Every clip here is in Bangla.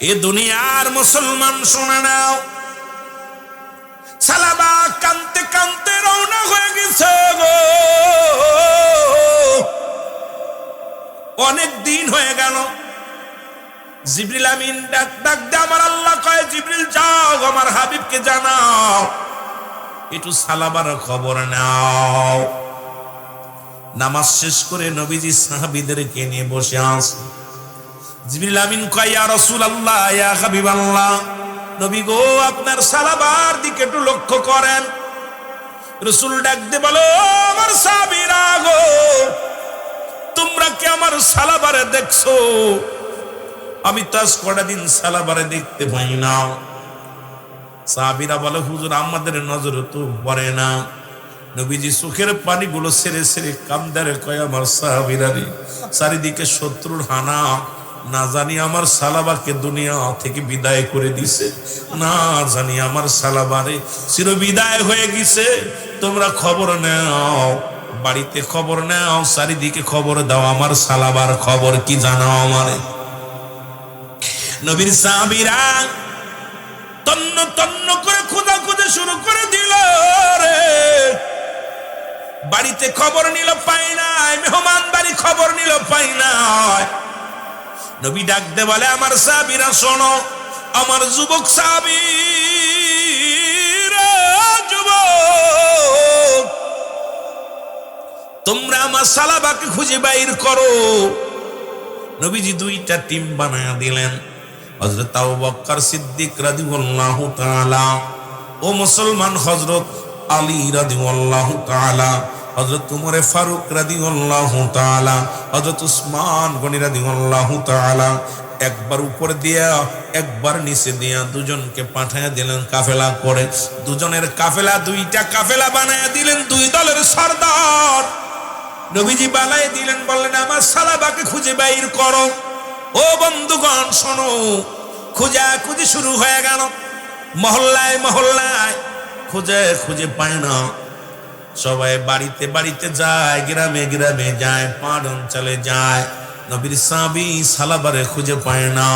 এ দুনিয়ার মুসলমান শুনে নাও। সালাবা কানতে কানতে রওনা হয়ে গেছে গো। অনেক দিন হয়ে গেল। জিবরিল আমিন ডাক ডাক দে আমার আল্লাহ কয়, জিবরিল, যাও আমার হাবিবকে জানাও। একটু সালাবার খবর নাও। নামাজ শেষ করে নবীজি সাহাবিদেরকে নিয়ে বসে আছে জিবরিল আমিন কয়, ইয়া রাসূলুল্লাহ, ইয়া হাবিবাল্লাহ, নবী গো, আপনার সালাবার দিকে একটু লক্ষ্য করেন। রসুল ডাক দে বলো আমার গো, তোমরা কি আমার সালাবারে দেখছ? আমি তো আজ কটা দিন সালাবারে দেখতে পাই না। সাহাবীরা বলে, হুজুর, আমাদের নজরে তো পড়ে না। নবীজি পানিগুলো সেরে সেরে কামদারে কয়, আমার চারিদিকে শত্রুর হানা না জানি আমার সালাবাকে দুনিয়া থেকে বিদায় করে দিছে। না জানি আমার সালাবারে চির বিদায় হয়ে গেছে। তোমরা খবর নাও, বাড়িতে খবর নাও, চারিদিকে খবর দাও। আমার সালাবার খবর কি জানাও আমারে? নবীর সাহাবীরা তন্ন তন্ন করে খোঁজা খুঁজে শুরু করে দিল রে। বাড়িতে খবর নিল পাই নাই মেহমান বাড়ি খবর নিল পাই নাই। নবী ডাকতে বলে, আমার সাবিরা শোনো, আমার যুবক যুবক, তোমরা আমার সালাবাকে খুঁজে বাইর করো। নবীজি দুইটা টিম বানায়া দিলেন। হজরত বক্কর সিদ্দিক রাদিয়াল্লাহু তাআলা ও মুসলমান হযরত আলী রাদিয়াল্লাহু তাআলা হযরত উমরে ফারুক রাদিয়াল্লাহু তাআলা, হযরত উসমান গনি রাদিয়াল্লাহু তাআলা, একবার উপর দিয়া, একবার নিচে দিয়া দুজনকে পাঠায়া দিলেন কাফেলা করে। দুজনের কাফেলা, দুইটা কাফেলা বানায়া দিলেন দুই দলের সর্দার। নবীজি বালাই দিলেন, বললেন, আমার সালাবাকে খুঁজে বাইর করো। ও বন্ধুগণ, শোনো খুঁজা খুঁজে শুরু হয়ে গেল। মহল্লায় মহল্লায় খুঁজে খুঁজে পায় না। সবাই বাড়িতে বাড়িতে যায়, গ্রামে গ্রামে যায় পাড় অঞ্চলে যায়। নবীর সাবি সালাবারে খুঁজে পায় না।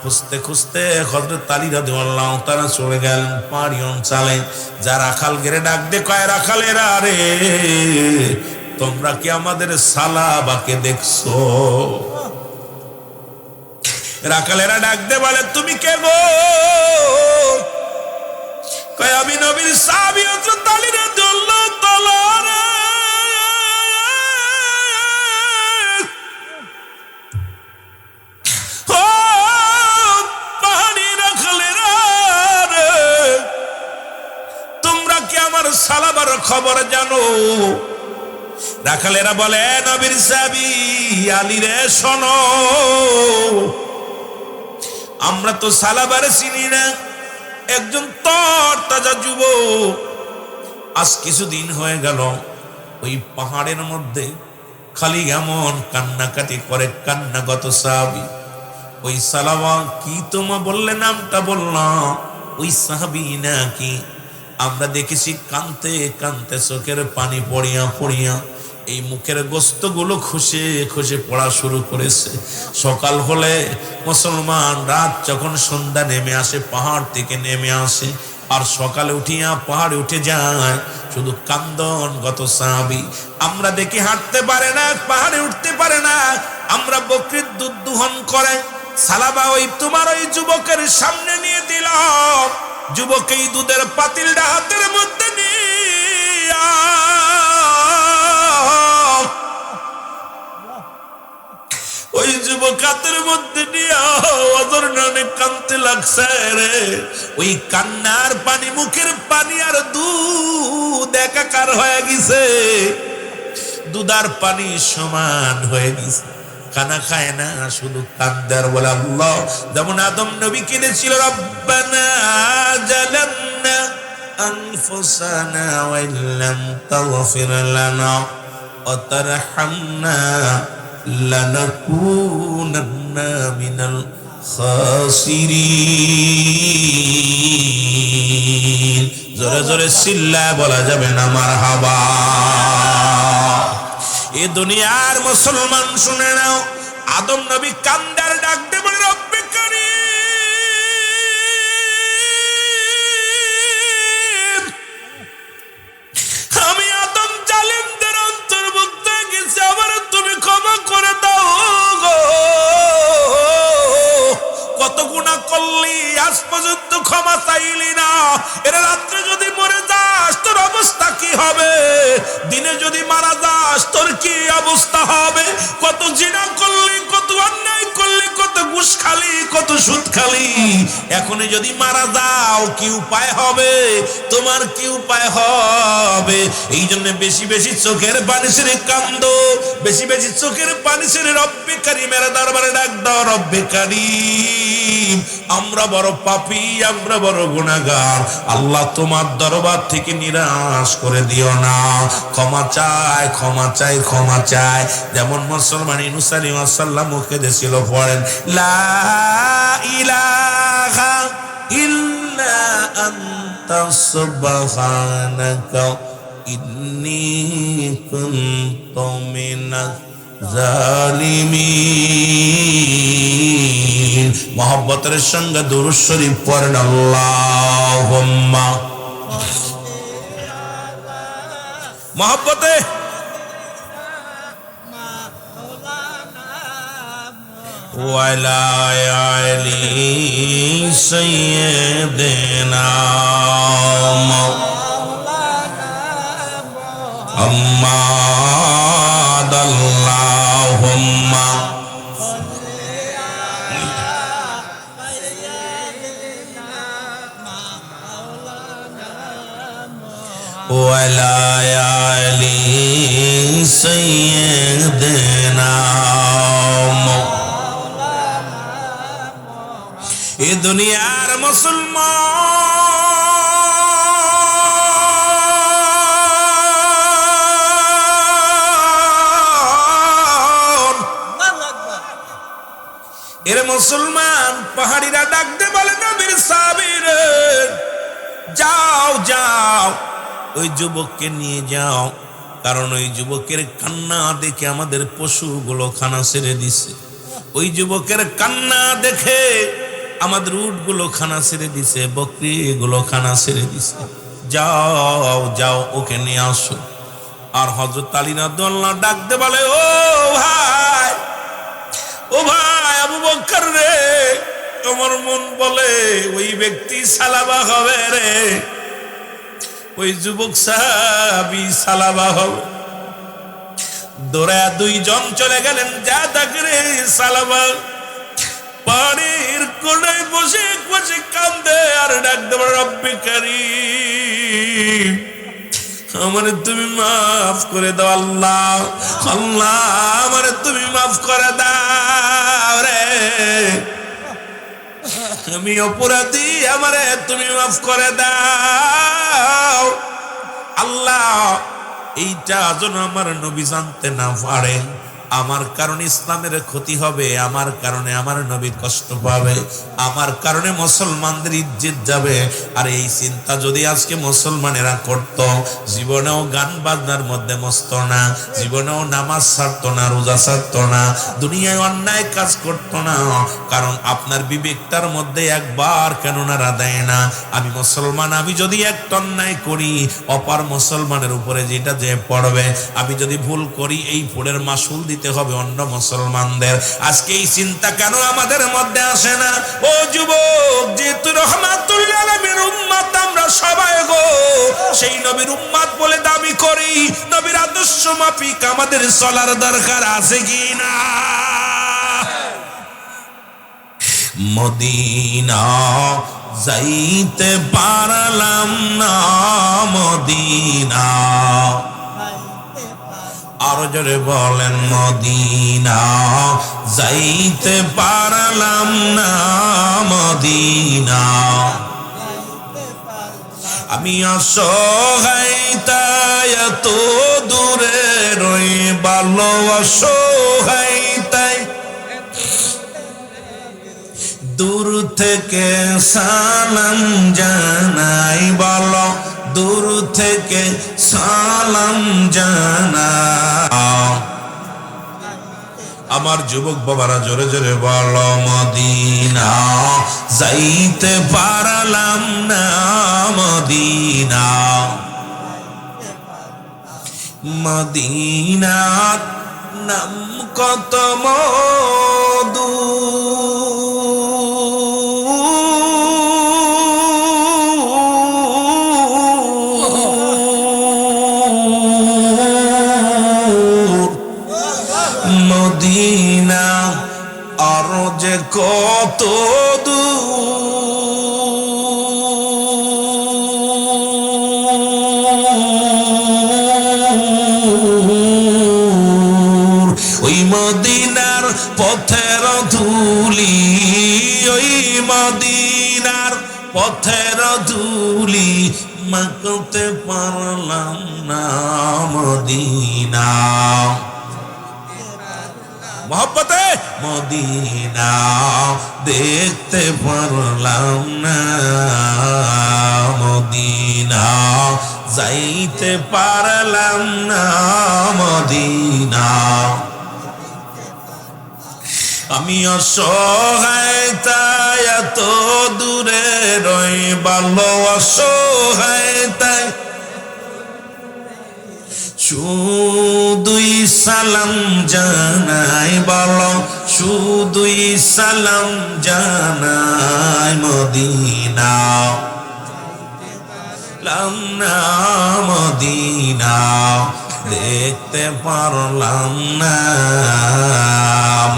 খুঁজতে খুঁজতে হজরত তালি রাধু আল্লাহ তারা চলে গেলেন পাড়ি অঞ্চলে। যা রাখাল গেরে ডাক দে, কয়, রাখালেরা রে, তোমরা কি আমাদের সালাবাকে দেখছ? রাখালেরা ডাক দে, বলে, তুমি কে গো? কয়, আমি নবীর সাহাবী হযরত আলী রাদিয়াল্লাহু তাআলা সালাবার খবর জানো? রাখালেরা বলে নবীর সাবি আলী রে, শোনো। আমরা তো সালাবারে চিনি না। একজন তর তাজা যুব আজ কিছুদিন হয়ে গেল, ওই পাহাড়ের মধ্যে খালি এমন কান্নাকাটি করে কান্নাগত সাহাবি। ওই সালাবা কি তোমা বললে নামটা বললাম, ওই সাহাবি নাকি? আমরা দেখেছি কানতে কানতে চোখের পানি পড়িয়া পড়িয়া এই মুখের গোস্তগুলো খুশে খুশে পড়া শুরু করেছে। সকাল হলে মুসলমান রাত যখন সন্ধ্যা নেমে আসে, পাহাড় থেকে নেমে আসে, আর সকালে উঠিয়া পাহাড়ে উঠে যায়, শুধু কান্দন গত সাহাবি। আমরা দেখি হাঁটতে পারে না, পাহাড়ে উঠতে পারে না। আমরা বকরির দুধ দুহন করে, সালাবা ওই তোমার ওই যুবকের সামনে নিয়ে দিলাম। যুবক এই দুধের পাতিলটা হাতের মধ্যে নিয়া ওই যুবক যুবকাতের মধ্যে নিয়ে অজর নামে লাগছে রে। ওই কান্নার পানি, মুখের পানি আর দুধ একাকার হয়ে গেছে। দুধার পানি সমান হয়ে গেছে। কানা খায় না, শুধু কান্দার বলে, আল্লাহ, যেমন আদম নবী কিনেছিল, রব্বানা জালান্না আনফুসানা ওয়া ইল্লাম তাগফির লানা ওয়া তারহামনা لنكونن من الخاسرين জোরে জোরে চিল্লা বলা যাবে না মার হাবা এ দুনিয়ার মুসলমান শুনে নাও আদম নবী কান্দার ডাক দে বলে রব্বে আজ পর্যন্ত ক্ষমা চাইলি না। এরা রাত্রে যদি মরে যাস, তোর অবস্থা কি হবে? দিনে যদি মারা যাস, তোর কি অবস্থা হবে? কত জিনা করলি খালি, কত সুদ খালি। এখনই যদি মারা যাও, কি উপায় হবে? তোমার কি উপায় হবে? এই জন্য বেশি বেশি চোখের পানি ছেড়ে কান্দ। বেশি বেশি চোখের পানি ছেড়ে রব্বে কারিমের দরবারে ডাক দাও, রব্বে কারিম। আমরা বড় পাপী, আমরা বড় গুণাগার আল্লাহ তোমার দরবার থেকে নিরাশ করে দিও না। ক্ষমা চায়, ক্ষমা চাই ক্ষমা চায়। যেমন মুসলমান ইনুসারি সাল্লাম মুখে দিয়েছিল, পড়েন, লা ইলাহা ইল্লা আনতা সুবহানাকা ইন্নী কুনতু মিনাজ জালিমিন মোহাব্বতের সঙ্গে দুরুদ শরীফ পড়েন আল্লাহুম্মা। মোহাব্বতে وعلى آل سيدنا محمد اللهم وعلى آل سيدنا এ দুনিয়ার মুসলমান। এর মুসলমান পাহাড়িরা ডাকতে বলে নবীর সাবির। যাও যাও, ওই যুবককে নিয়ে যাও, কারণ ওই যুবকের কান্না দেখে আমাদের পশুগুলো খানা ছেড়ে দিছে। ওই যুবকের কান্না দেখে আমাদের উটগুলো খানা ছেড়ে দিছে বকরি গুলো খানা ছেড়ে দিছে। যাও যাও, ওকে নিয়ে আসো। আর হজরত আলীনা দোল্লা ডাকতে বলে, ও ভাই ও ভাই, আবু বকর রে, তোমার মন বলে ওই ব্যক্তি সালাবা হবে রে। ওই যুবক সাহাবি সালাবা হবে। দৌড়া দুইজন চলে গেলেন, যা তাকে সালাবা। আর ডাক দেবার রব্বি কারীম। আমারে তুমি মাফ করে দাও, আল্লাহ। আল্লাহ, আমারে তুমি মাফ করে দাও রে। আমি অপরাধী, আমারে তুমি মাফ করে দাও। আল্লাহ, এইটা যেন আমার নবী জানতে না পারে। আমার কারণে ইসলামের ক্ষতি হবে, আমার কারণে আমার নবী কষ্ট পাবে, আমার কারণে মুসলমানদের ইজ্জত যাবে। আর এই চিন্তা যদি আজকে মুসলমানেরা করত, জীবনেও গান বাজনার মধ্যে মস্ত না, জীবনেও নামাজ ছাড়তো না, রোজা ছাড়তো না, দুনিয়ায় অন্যায় কাজ করতো না, কারণ আপনার বিবেকটার মধ্যে একবার কেন নারা দেয় না? আমি মুসলমান, আমি যদি একটা অন্যায় করি, অপার মুসলমানের উপরে যেটা যে পড়বে, আমি যদি ভুল করি, এই ফুলের মাসুল দিতে হবে অন্য মুসলমানদের। আজকে এই চিন্তা কেন আমাদের মধ্যে আসে না? ও যুবক, যেহেতু রহমাতুল্লাহ নবীর উম্মত আমরা সবাই গো, সেই নবীর উম্মত বলে দাবি করি, নবীর আদর্শ মাফিক আমাদের চলার দরকার আছে কি না? মদিনা যাইতে পারলাম না, মদিনা আরও জোরে বলেন, মদিনা, যাইতে পারলাম না, মদিনা। আমি অসহায় এত দূরে রই ভালো অসহায়, তাই দূর থেকে সালাম জানাই বলো দূর থেকে সালাম জানা আমার যুবক বাবারা, জোরে জোরে বলো, মদিনা। যাইতে পারলাম না, মদিনা। মদিনার নাম কত মধু? কত ওই মদিনার পথের ধুলি ওই মদিনার পথের ধুলি মাকতে পারলাম না মদিনা। মহাপতে মদিনা দেখতে পারলাম না। মদিনা যাইতে পারলাম না। মদিনা আমি অসহায়, তাই এত দূরে রই ভালো অসহায়, তাই শুধুই সালাম জানাই বল শুধুই সালাম জানাই মদিনা। না মদিনা, দেখতে পারলাম না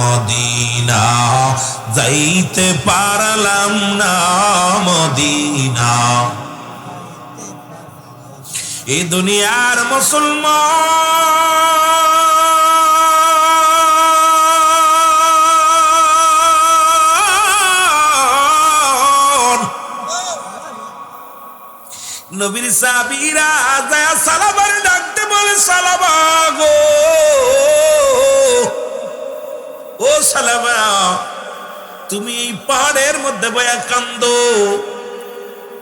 মদিনা। যাইতে পারলাম না মদিনা। এই দুনিয়ার মুসলমান। নবীর সাবিরা যায় সালাবার ডাকতে বলে সালাবা গো। ও সালামা, তুমি এই পাহাড়ের মধ্যে বয়া কান্দ।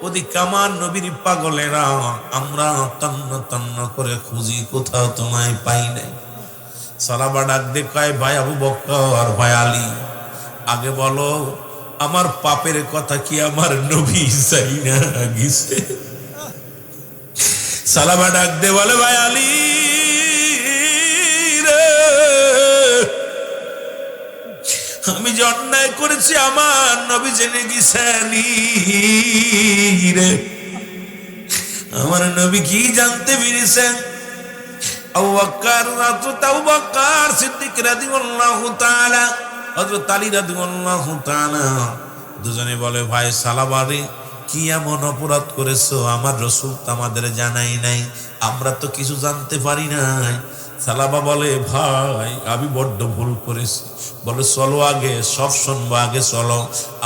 ওদিকে আমার নবীর পাগলেরা, আমরা তন্ন তন্ন করে খুঁজি, কোথাও তোমায় পাই নাই। সালাবা ডাক দে কয়, ভাই আবু বক্কর, ভাই আলী, আগে বলো, আমার পাপের কথা কি আমার নবী চাই না গিয়েছে সালাবা ডাক দে বলে, ভাই আলী আমি যে অন্যায় করেছি আমার নবী জেনে গেছেনি রে। আমার নবী কি জানতে পেরেছেন? দুজনে বলে, ভাই কি এমন অপরাধ করেছ? আমার আমাদের জানাই নাই, আমরা তো কিছু জানতে পারি নাই। সালাবা বলে, ভাই, আমি বড্ড ভুল করেছি। বলে, চলো আগে, সব শুনব, আগে চলো।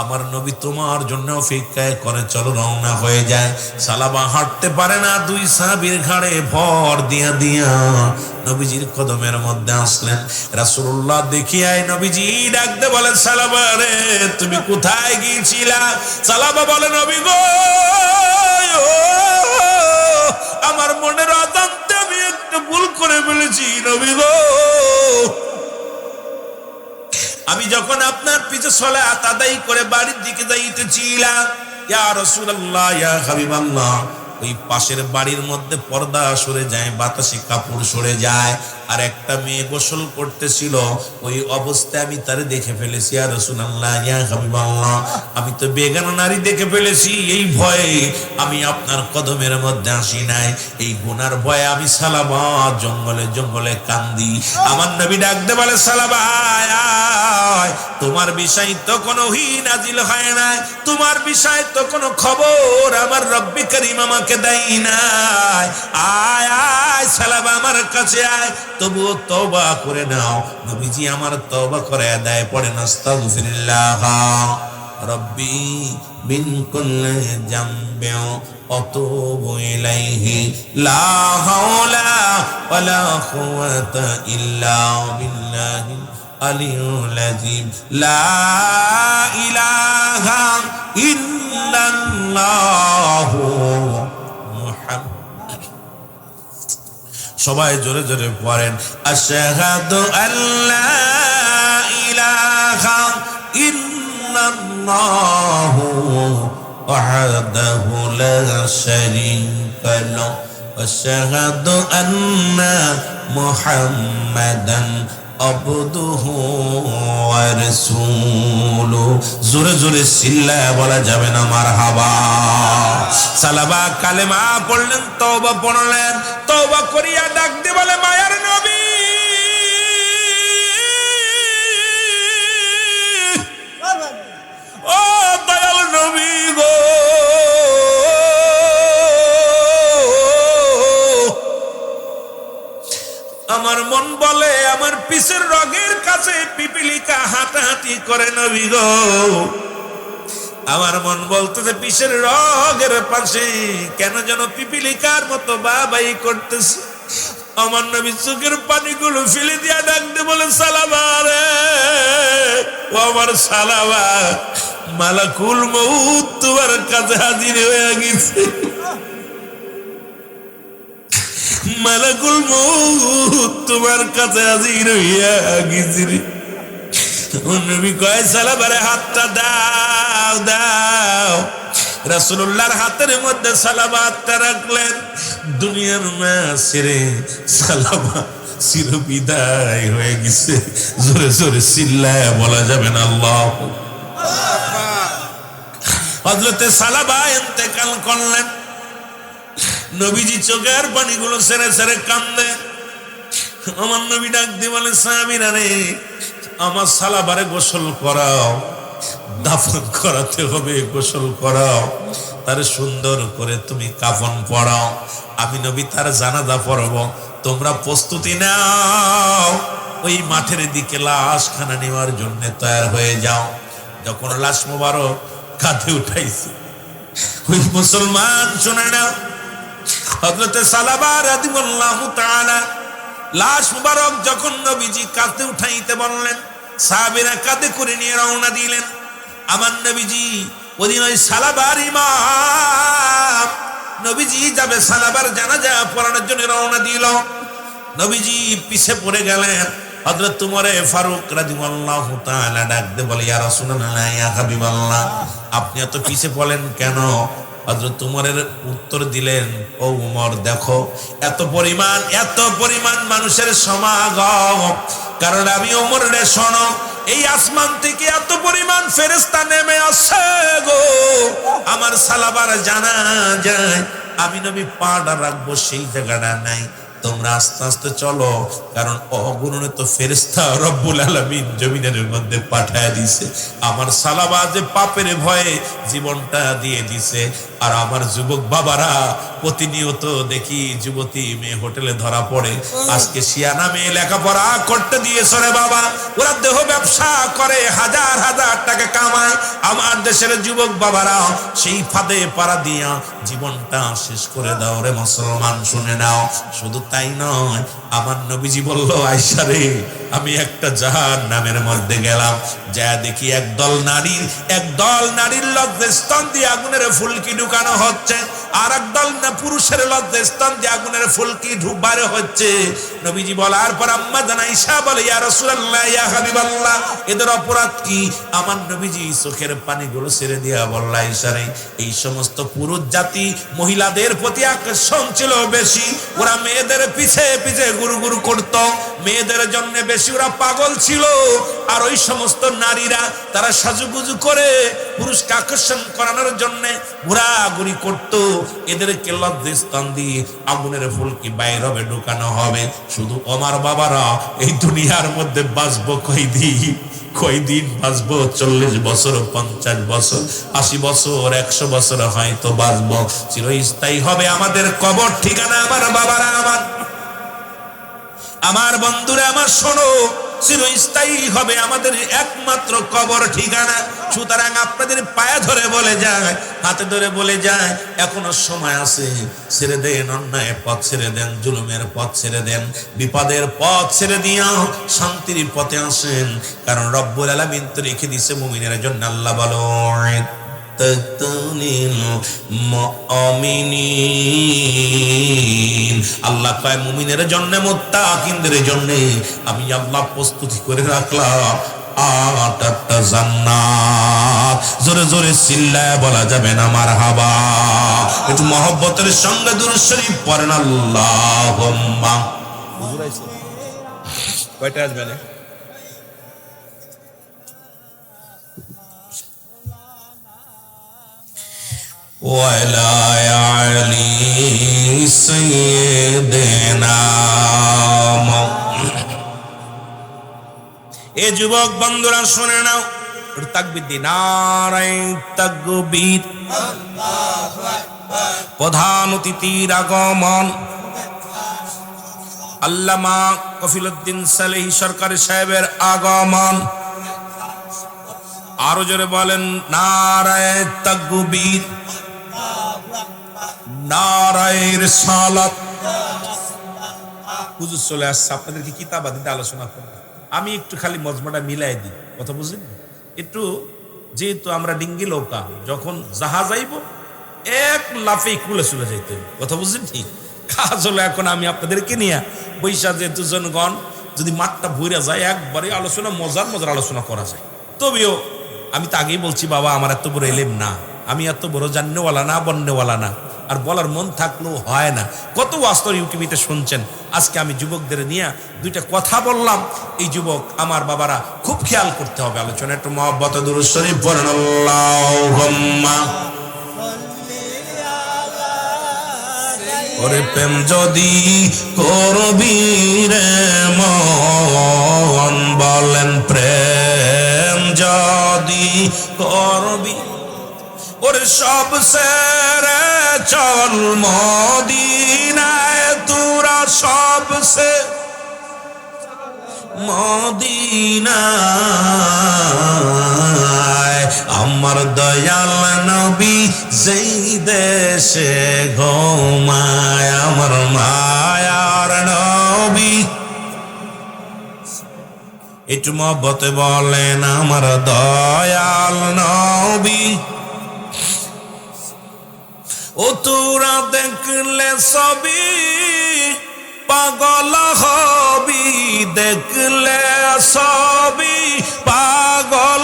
আমার নবী তোমার জন্য অপেক্ষায় করে, চলো রওনা হয়ে যায়। সালাবা হাঁটতে পারে না, দুই সাবির ঘাড়ে ভর দিয়া দিয়া নবীজির কদমের মধ্যে আসলেন। রাসূলুল্লাহ দেখিয়াই নবীজি ডাকতে বলে সালাবা রে, তুমি কোথায় গিয়েছিলা? সালাবা বলে, নবী গো আমার মনের আদান্তে আমি একটা ভুল করে ফেলেছি, নবী গো। আমি যখন আপনার পিছে চলে আতাদাই করে বাড়ির দিকে যাইতেছিলাম, ইয়া রাসূলুল্লাহ, ইয়া হাবিবাল্লাহ, ওই পাশের বাড়ির মধ্যে পর্দা সরে যায়, বাতাসে কাপড় সরে যায় আর একটা মেয়ে গোসল করতেছিল, ওই অবস্থায় আমি তারে দেখে ফেলেছি আর আমি তো বেগানা নারী দেখে ফেলেছি, এই ভয়ে আমি আপনার কদমের মধ্যে আসি নাই, এই গুনার ভয়ে আমি সালাবা জঙ্গলে জঙ্গলে কান্দি আমার নবী ডাকতে বলে আয়। তোমার বিষয় তো কোনো হি নাজিল হয় না তোমার বিষয় তো কোনো খবর আমার রব্বি করিম আমাকে দেয় নাই আয় আয়, সালাবা আমার কাছে আয় তবুও তওবা করে নাও। নবীজি আমার তওবা করে দেয় পড়ে নাস্তাগফিরুল্লাহ রব্বি মিন কুল্লি জামবিন অতুবু ইলাইহি, লা হাওলা ওয়ালা কুওয়াতা ইল্লা বিল্লাহিল আলিয়ুল আযীম লা ইলাহা ইল্লাল্লাহু সবাই জোরে জোরে পড়েন, আশহাদু আল্লাহ ইলাহা ইল্লাল্লাহু ওয়াহদাহু লা শারীকা লাহু, আশহাদু আন্না মুহাম্মাদান ওয়া রাসূলুহু জোরে জোরে চিল্লায় বলা যাবে না, মারহাবা। সালাবা কালেমা পড়লেন, তওবা পড়লেন। তওবা করিয়া ডাক দিয়ে বলে, মায়ার নবী! ও দয়াল নবী গো! আমার মন বলে, আমার পিসের রগের কাছে পিপিলিকা হাঁটাহাঁটি করে নবী গো। আমার মন বলতেছে পিসের রগের পাশে কেন যেন পিপিলিকার মতো বাবাই করতেছে। আমার নবী চোখের পানিগুলো ফেলে দিয়া ডাকতে বলে সালাবা রে ও আমার সালাবা, মালাকুল মৌত তোমার কাছে হাজির হয়ে গেছে। মালাকুল মৌত তোমার কাছে হাজির হইয়া গেছে রে। ও নবী কয় সালাবারে হাতটা দাও দাও। রাসূলুল্লাহর হাতের মধ্যে সালাবা হাতটা রাখলেন। দুনিয়ার মা ছেড়ে সালাবা চির বিদায় হয়ে গেছে। জোরে জোরে চিল্লায় বলা যাবে না আল্লাহ। হজরতে সালাবা এতেকাল করলেন। নবীজি চোখের পানিগুলো সেরে সেরে কান্দে। আমার নবী ডাক দিয়ে বলে সাহাবিরা রে, আমার সালাবারে গোসল করাও, দাফন করাতে হবে, গোসল করাও। তারে সুন্দর করে তুমি কাফন পড়াও। আমি নবী তার জানাজা পড়ব, তোমরা প্রস্তুতি নাও। ওই মাঠের দিকে লাশ খানা নেওয়ার জন্য তৈরি হয়ে যাও। যখন লাশ মোবারক কাঁধে উঠাইছে, ওই মুসলমান, শুনে না হজরতে লাশ মুবারক যখন নবীজি কাঁধে উঠাইতে বললেন, সাহাবীরা কাঁধে করে নিয়ে রওনা দিলেন। আমার নবীজি ওদিন ওই সালাবার ইমাম। নবীজি যাবে সালাবার জানাজা পড়ানোর জন্য রওনা দিল। নবীজি পিছে পড়ে গেলেন। হযরত ফারুক রাদিয়াল্লাহু তাআলা ডাক বলে, ইয়া রাসূলুল্লাহ আপনি এত পিছে পড়লেন কেন? হযরত তুমরের উত্তর দিলেন, ও উমর, দেখো, এত পরিমাণ এত পরিমাণ মানুষের সমাগম। কারণ আমি ওমর রে শোনো, এই আসমান থেকে এত পরিমাণ ফেরেস্তা নেমে আসে গো। আমার সালাবার জানা যায়, আমি নবী পাটা রাখব সেই জায়গাটা নাই। তোমরা আস্তে আস্তে চলো, কারণ অগণিত ফেরেস্তা রব্বুল আলমিন জমিনের মধ্যে পাঠায় দিছে আমার সালাবা যে পাপের ভয়ে জীবনটা দিয়ে দিছে আর আমার যুবক বাবারা, প্রতিনিয়ত দেখি যুবতী মেয়ে হোটেলে ধরা পড়ে। আজকে শিয়ানা মেয়ে লেখাপড়া করতে দিয়েছে রে বাবা। ওরা দেহ ব্যবসা করে, হাজার হাজার টাকা কামায়। আমার দেশের যুবক বাবারা, সেই ফাঁদে পাড়া দিয়া জীবনটা শেষ করে দাও রে মুসলমান, শুনে নাও। শুধু তাই নয়, আমার নবীজি বলল, আয়সা রে, আমি একটা জাহান নামের মধ্যে গেলাম। যা দেখি একদল নারীর একদল নারীর লজ্জে স্তন দিয়ে আগুনের ফুলকি ঢুকানো হচ্ছে? আর একদল না পুরুষের লজ্জা স্থান দিয়ে আগুনের ফুলকি ঢুকবারে হচ্ছে। নবীজি বলার পর আম্মা জান আয়েশা বলে, ইয়া রাসূলুল্লাহ, ইয়া হাবিবাল্লাহ, এদের অপরাধ কি? আমার নবীজি চোখের পানিগুলো ছেড়ে দিয়া বলল আয়েশা রে, এই সমস্ত পুরুষ জাতি মহিলাদের প্রতি আকর্ষণ ছিল বেশি। ওরা মেয়েদের পিছে পিছে গুরু গুরু করত, মেয়েদের জন্য বেশি ওরা পাগল ছিল। আর ওই সমস্ত নারীরা, তারা সাজুগুজু করে পুরুষকে আকর্ষণ করানোর জন্য ঘোরাঘুরি করত। এদেরকে লজ্জে স্থান দিয়ে আগুনের ফুলকি বাইর হবে, ঢুকানো হবে। শুধু আমার বাবারা এই দুনিয়ার মধ্যে বাঁচবো কয়দিন? কয়দিন বাঁচবো? চল্লিশ বছর, পঞ্চাশ বছর, আশি বছর, একশো বছর হয়তো বাঁচবো। চিরস্থায়ী হবে আমাদের কবর ঠিকানা আমার বাবারা, আমার আমার বন্ধুরা, আমার শোনো। চিরস্থায়ী হবে আমাদের একমাত্র কবর ঠিকানা। সুতরাং আপনাদের পায়ে ধরে বলে যায়, হাতে ধরে বলে যায়, এখনও সময় আছে। ছেড়ে দেন অন্যায় পথ ছেড়ে দেন, জুলুমের পথ ছেড়ে দেন, বিপদের পথ ছেড়ে দিয়া শান্তির পথে আসেন। কারণ রব্বুল আলামিন তো রেখে দিছে মুমিনের জন্য, আল্লাহ বলো আল্লাহ কয়, মুমিনের জন্য, মোত্তাকিনদের জন্য আমি আল্লাহ প্রস্তুতি করে রাখলাম। আটটা জান্নাত জোরে জোরে চিল্লায় বলা যাবে না আমার হাবা একটু মহব্বতের সঙ্গে দূর শরীফ পড়েন আল্লাহ কয়টা আসবে না وعلى علي سيدنا এ যুবক বন্ধুরা শুনে নাও একটু তাকবির দি নারায় তাকবীর প্রধান অতিথির আগমন আল্লামা কফিলুদ্দিন সালেহি সরকারি সাহেবের আগমন আরো জোরে বলেন নারায় তাকবীর নারায়ের সালাত হুজুর চলে আসছে, আপনাদেরকে কিতাব আদিতে আলোচনা করব? আমি একটু খালি মজমাটা মিলাই দিই, কথা বুঝলেন? একটু, যেহেতু আমরা ডিঙ্গি লৌকা যখন জাহাজ আইব, এক লাফে কুলে চলে যাইতে কথা বুঝলেন ঠিক? কাজ হলো এখন আমি আপনাদেরকে নিয়ে বৈশা যেহেতু জনগণ, যদি মাঠটা ভরে যায়, একবারে আলোচনা, মজার মজার আলোচনা করা যায়। তবেও আমি তো আগেই বলছি, বাবা, আমার এত বড় এলেম না। আমি এত বড় জান্যওয়ালা না, বন্যওয়ালা না। আর বলার মন থাকলেও হয় না। কত বাস্তব ইউটিউবিতে শুনছেন? আজকে আমি যুবকদের নিয়ে দুইটা কথা বললাম। এই যুবক আমার বাবারা খুব খেয়াল করতে হবে আলোচনা একটু মহব্বত ওরে প্রেম যদি করবি রে মন, বলেন প্রেম যদি করবি ওরে সব সেরে চল মদিনায়, তোরা সব সে মদিনায়। আমার দয়াল নবী যেই দেশে ঘুমায়, আমার মায়ার নবী। একটু মহব্বতে বলেন, আমার দয়াল নবী। ও তোরা দেখলে সবই পাগল হবি দেখলে সবই পাগল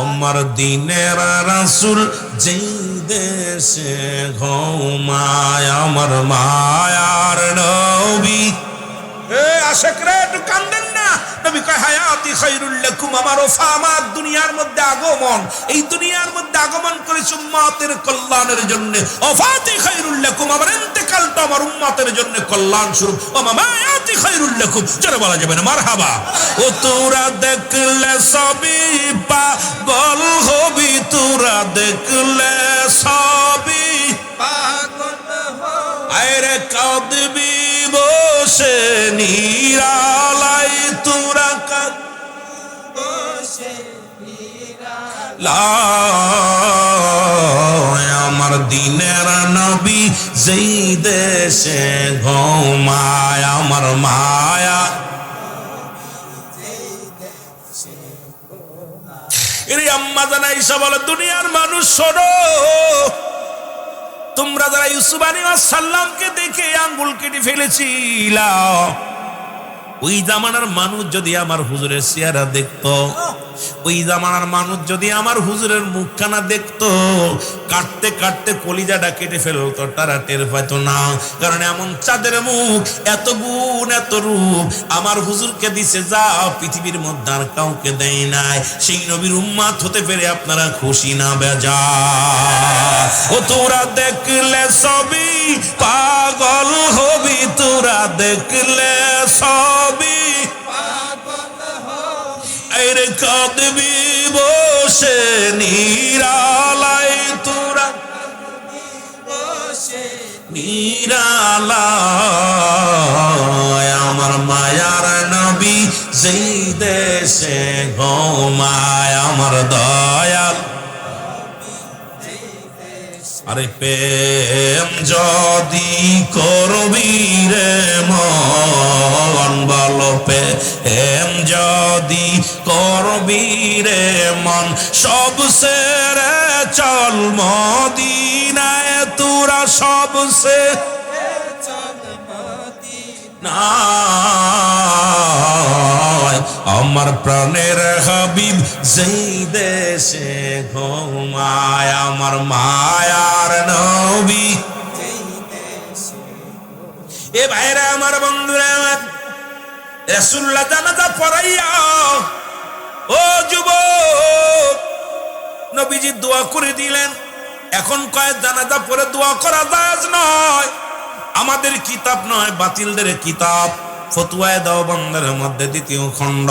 আমার দিনের রাসুল যেই দেশে ঘুমায়, আমার মায়ার নবী। এ আশেক রে, একটু কান্দেন না। নবী কয়, হায়াতি খায়রুল লাকুম, আমার ওফা, আমার দুনিয়ার মধ্যে আগমন। এই দুনিয়ার মধ্যে আগমন করেছে উম্মতের কল্যাণের জন্য। ওফাতি খায়রুল লাকুম, আমার ইন্তেকালটা আমার উম্মতের জন্য কল্যাণ স্বরূপ ও মামায়াতি খায়রুল লাকুম। যারা বলা যাবে না, মারহাবা। ও তোরা দেখলে সবই পাগল হবি তোরা দেখলে সবই আরে কাঁদবি বসে, নিরালাই তোরা কাঁদ লাই আমার দিনের নবী যেই দেশে ঘুমায়, আমার মায়া। আম্মা দুনিয়ার মানুষ শোনো, তোমরা যারা ইউসুফ আলী দেখে কেটে ওই জামানার মানুষ যদি আমার হুজুরের চেহারা দেখতো, ওই জামানার মানুষ যদি আমার হুজুরের মুখখানা দেখতো, কাটতে কাটতে কলিজাটা কেটে ফেলতো, তারা টের পাইতো না। কারণ এমন চাঁদের মুখ, এত গুণ, এত রূপ, আমার হুজুরকে দিছে যা, পৃথিবীর মধ্যে আর কাউকে দেয় নাই। সেই নবীর উম্মাত হতে পেরে আপনারা খুশি না বেজা ও তোরা দেখলে সবই পাগল হবি, তোরা দেখলে সবই আরে কাঁদবি বসে নিরালাই তোরা। নিরালায় আমার মায়ার নবী যেই দেশে ঘুমায় আমার দয়াল। আরে প্রেম যদি করবি রে বলো প্রেম যদি করবি রে মন, সব সেরে চল মদিনায়, তোরা সব সে আমার প্রাণের হাবিব যেই দেশে ঘুমায়, আমার মায়ার নবী। এ ভাইরা, আমার বন্ধুরা রসুল্লাহ জানাজা পড়াইয়া, ও যুব নবীজি দোয়া করে দিলেন। এখন কয়েক জানাজা পরে দোয়া করা দাজ নয়। আমাদের কিতাব নয়, বাতিলদের কিতাব। ফতুয়ায় দাও বন্ধের মধ্যে দ্বিতীয় খণ্ড।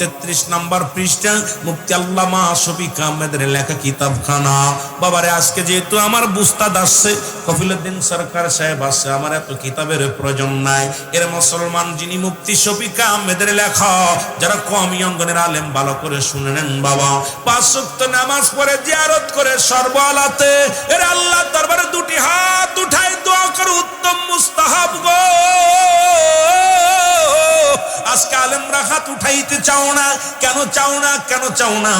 তেত্রিশ নম্বর পৃষ্ঠা মুক্তি আল্লামা শফিক আহমেদের লেখা কিতাবখানা। বাবারে, আজকে যেহেতু আমার বুস্তাদ আসছে কফিলুদ্দিন সরকার সাহেব আসছে, আমার এত কিতাবের প্রয়োজন নাই। এর মুসলমান যিনি মুক্তি শফিক আহমেদের লেখা, যারা কমি অঙ্গনের আলেম, ভালো করে শুনে নেন বাবা। পাঁচ সপ্তাহ নামাজ পড়ে জিয়ারত করে সর্বলাতে এর আল্লাহ দরবারে দুটি হাত উঠাই দোয়া করে, উত্তম মুস্তাহাব গো। আজকে আলেমরা হাত উঠাইতে চাও না। কেন চাও না? কেন চাও না?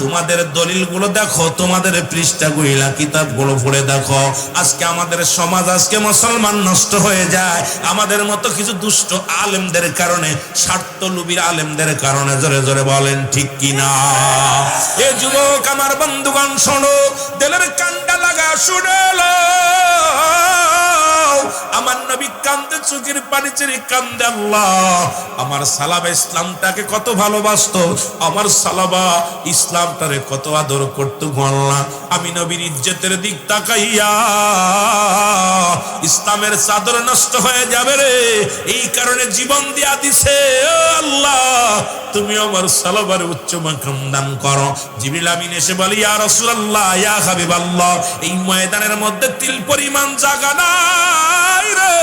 তোমাদের দলিলগুলো দেখো, তোমাদের পৃষ্ঠা গুইলা, কিতাবগুলো পড়ে দেখো। আজকে আমাদের সমাজ, আজকে মুসলমান নষ্ট হয়ে যায়। আমাদের মতো কিছু দুষ্ট আলেমদের কারণে স্বার্থলুবীর আলেমদের কারণে জোরে জোরে বলেন, ঠিক কিনা এ যুবক আমার বন্ধুগণ, শোনো, দিলের কান্ডা লাগা শুনে আমার নবী কান্দে চোখের পানি ছেড়ে কান্দে আল্লাহ। আমার সালাবা ইসলামটাকে কত ভালোবাসতো, আমার সালাবা ইসলামটারে কত আদর করতো গো আল্লাহ। আমি নবীর ইজ্জতের দিক তাকাইয়া ইসলামের চাদর নষ্ট হয়ে যাবে রে, এই কারণে জীবন দিয়া দিছে। আল্লাহ, তুমি আমার সালাবার উচ্চ মাকাম দান করো। জিবরিল আমিন এসে বলি, ইয়া রাসূলুল্লাহ, ইয়া হাবিবাল্লাহ, এই ময়দানের মধ্যে তিল পরিমাণ জায়গা নাই রে।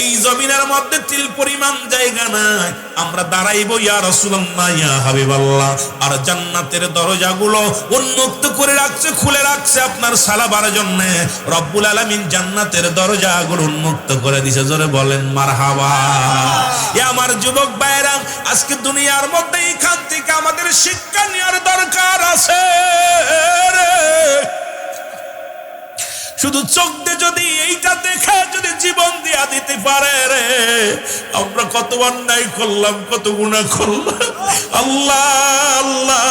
এই জমিনের মধ্যে তিল পরিমাণ জায়গা নাই। আমরা দাঁড়াইবো, ইয়া রাসূলুল্লাহ, ইয়া হাবিবাল্লাহ। আর জান্নাতের দরজাগুলো উন্মুক্ত করে রাখছে, খুলে রাখছে আপনার সালাবার জন্য। রব্বুল আলামিন জান্নাতের দরজাগুলো উন্মুক্ত করে দিছে, জোরে বলেন, মারহাবা। এ আমার যুবক ভাইরা আজকে দুনিয়ার মধ্যে এইখান থেকে আমাদের শিক্ষা নেওয়ার দরকার আছে। শুধু চোখ দিয়ে এইটা দেখে যদি জীবন দিয়া দিতে পারে রে, আমরা কত অন্যায় করলাম, কত গুণা করলাম। আল্লাহ আল্লাহ,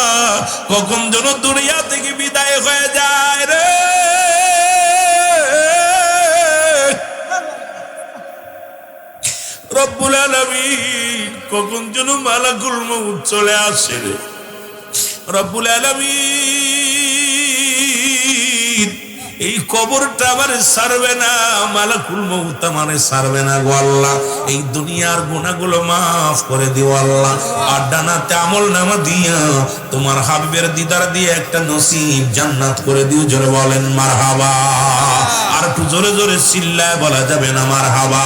কখন যেন দুনিয়া থেকে বিদায় হয়ে যায় রে। রব্বুল আলামিন কখন যেন মালাকুল মউত চলে আসে রে। রব্বুল আলামিন এই কবরটা আমার সারবে না, মালাকুল মউত মানে সারবে না গো আল্লাহ। এই দুনিয়ার গুনাহগুলো মাফ করে দিও আল্লাহ। আর ডানাতে আমল নামা দিয়া তোমার হাবিবের দিদার দিয়ে একটা নসিব জান্নাত করে দিও, জোরে বলেন মার হাবা আর একটু জোরে জোরে চিল্লায় বলা যাবে না, মারহাবা।